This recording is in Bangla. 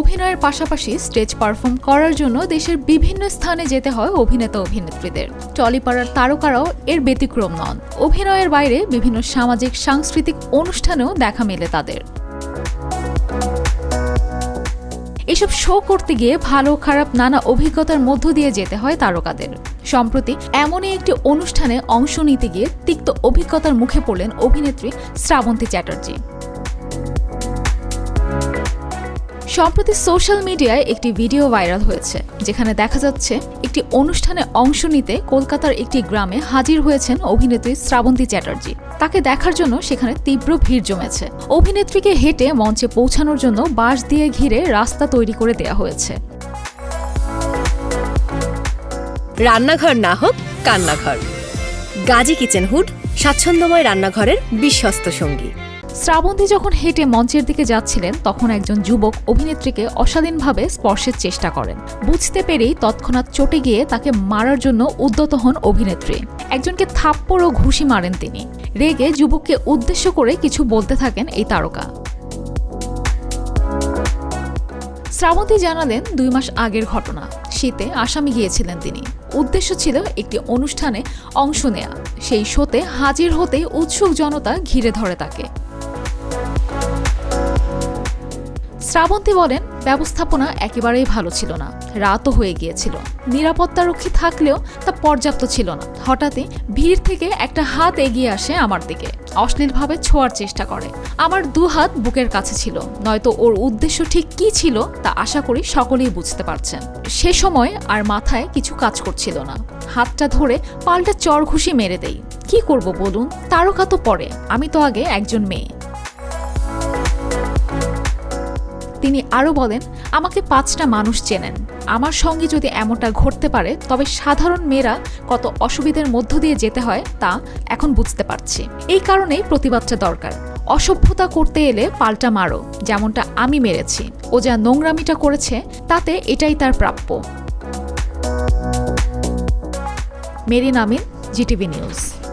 অভিনয়ের পাশাপাশি স্টেজ পারফর্ম করার জন্য দেশের বিভিন্ন স্থানে যেতে হয় অভিনেতা অভিনেত্রীদের। টলিপাড়ার তারকারাও এর ব্যতিক্রম নন। অভিনয়ের বাইরে বিভিন্ন সামাজিক, সাংস্কৃতিক অনুষ্ঠানেও দেখা মেলে তাদের। এসব শো করতে গিয়ে ভালো খারাপ নানা অভিজ্ঞতার মধ্য দিয়ে যেতে হয় তারকাদের। সম্প্রতি এমনই একটি অনুষ্ঠানে অংশ নিতে গিয়ে তিক্ত অভিজ্ঞতার মুখে পড়লেন অভিনেত্রী শ্রাবন্তী চ্যাটার্জি। সম্প্রতি সোশ্যাল মিডিয়ায় একটি ভিডিও ভাইরাল হয়েছে, যেখানে দেখা যাচ্ছে একটি অনুষ্ঠানে অংশ নিতে কলকাতার একটি গ্রামে হাজির হয়েছেন অভিনেত্রী শ্রাবন্তী চ্যাটার্জি। তাকে দেখার জন্য সেখানে তীব্র ভিড় জমেছে। অভিনেত্রীকে হেঁটে মঞ্চে পৌঁছানোর জন্য বাঁশ দিয়ে ঘিরে রাস্তা তৈরি করে দেয়া হয়েছে। রান্নাঘর না হোক কান্নাঘর। গাজী কিচেন হুড, স্বাচ্ছন্দ্যময় রান্নাঘরের বিশ্বস্ত সঙ্গী। শ্রাবন্তী যখন হেঁটে মঞ্চের দিকে যাচ্ছিলেন, তখন একজন যুবক অভিনেত্রীকে অশালীনভাবে স্পর্শের চেষ্টা করেন। বুঝতে পেরেই তৎক্ষণাৎ চটে গিয়ে তাকে মারার জন্য উদ্যত হন অভিনেত্রী। একজনকে থাপ্পড় ও ঘুষি মারেন তিনি। রেগে যুবককে উদ্দেশ্য করে কিছু বলতে থাকেন এই তারকা। শ্রাবন্তী জানালেন, দুই মাস আগের ঘটনা। শীতে আসামি গিয়েছিলেন তিনি। উদ্দেশ্য ছিল একটি অনুষ্ঠানে অংশ নেয়া। সেই শোতে হাজির হতেই উৎসুক জনতা ঘিরে ধরে তাকে। শ্রাবন্তী বলেন, ব্যবস্থাপনা একেবারেই ভালো ছিল না, রাতও হয়ে গিয়েছিল। নিরাপত্তারক্ষী থাকলেও তা পর্যাপ্ত ছিল না। হঠাৎই ভিড় থেকে একটা হাত এগিয়ে আসে আমার দিকে, অশ্লীলভাবে ছোঁয়ার চেষ্টা করে। আমার দু হাত বুকের কাছে ছিল, নয়তো ওর উদ্দেশ্য ঠিক কি ছিল তা আশা করি সকলেই বুঝতে পারছেন। সে সময় আর মাথায় কিছু কাজ করছিল না। হাতটা ধরে পাল্টা চর ঘুষি মেরে দেই। কি করব বলুন? তারকা তো পরে আমি তো আগে একজন মেয়ে। তিনি আরও বলেন, আমাকে পাঁচটা মানুষ চেনেন। আমার সঙ্গে যদি এমনটা ঘটতে পারে, তবে সাধারণ মেয়েরা কত অসুবিধার মধ্য দিয়ে যেতে হয় তা এখন বুঝতে পারছি। এই কারণেই প্রতিবাদটা দরকার। অসভ্যতা করতে এলে পাল্টা মারো, যেমনটা আমি মেরেছি। ও যা নোংরামিটা করেছে, তাতে এটাই তার প্রাপ্য। মেরিন আমিন, জিটিভি নিউজ।